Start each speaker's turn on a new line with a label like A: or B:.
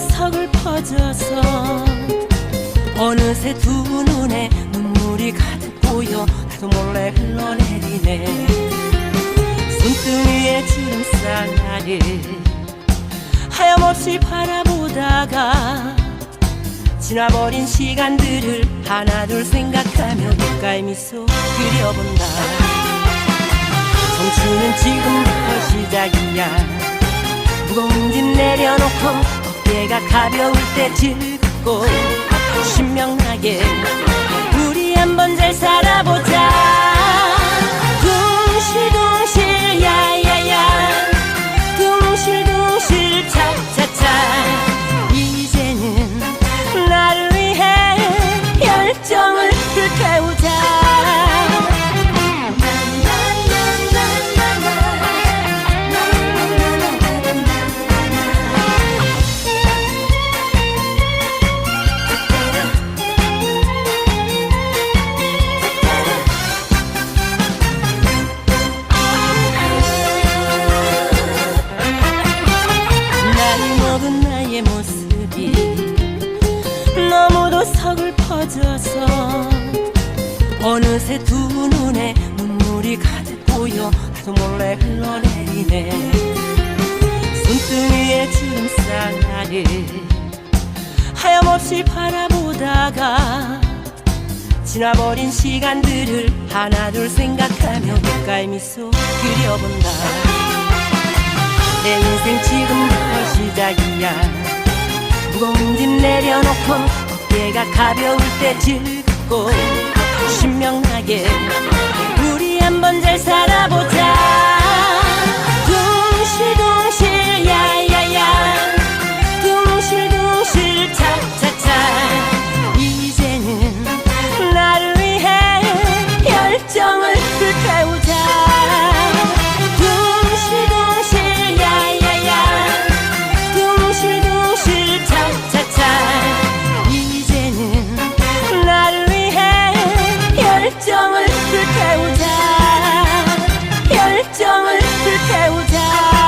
A: 서글퍼져서 어느새 두 눈에 눈물이 가득 보여 나도 몰래 흘러내리네. 손등에 주름살 나를 하염없이 바라보다가 지나버린 시간들을 하나둘 생각하며 귓가에 미소 그려본다. 청춘은 지금부터 시작이야. 무거운 짐 내려놓고 가 가벼울 때 즐겁고 신명나게 너무도 서글퍼져서 어느새 두 눈에 눈물이 가득 보여 나도 몰래 흘러내리네. 손등위에 주름살 나를 하염없이 바라보다가 지나버린 시간들을 하나둘 생각하며 귓가에 미소 그려본다. 내 인생 지금부터 시작이야 짐 내려놓고 어깨가 가벼울 때 즐겁고 去给我家。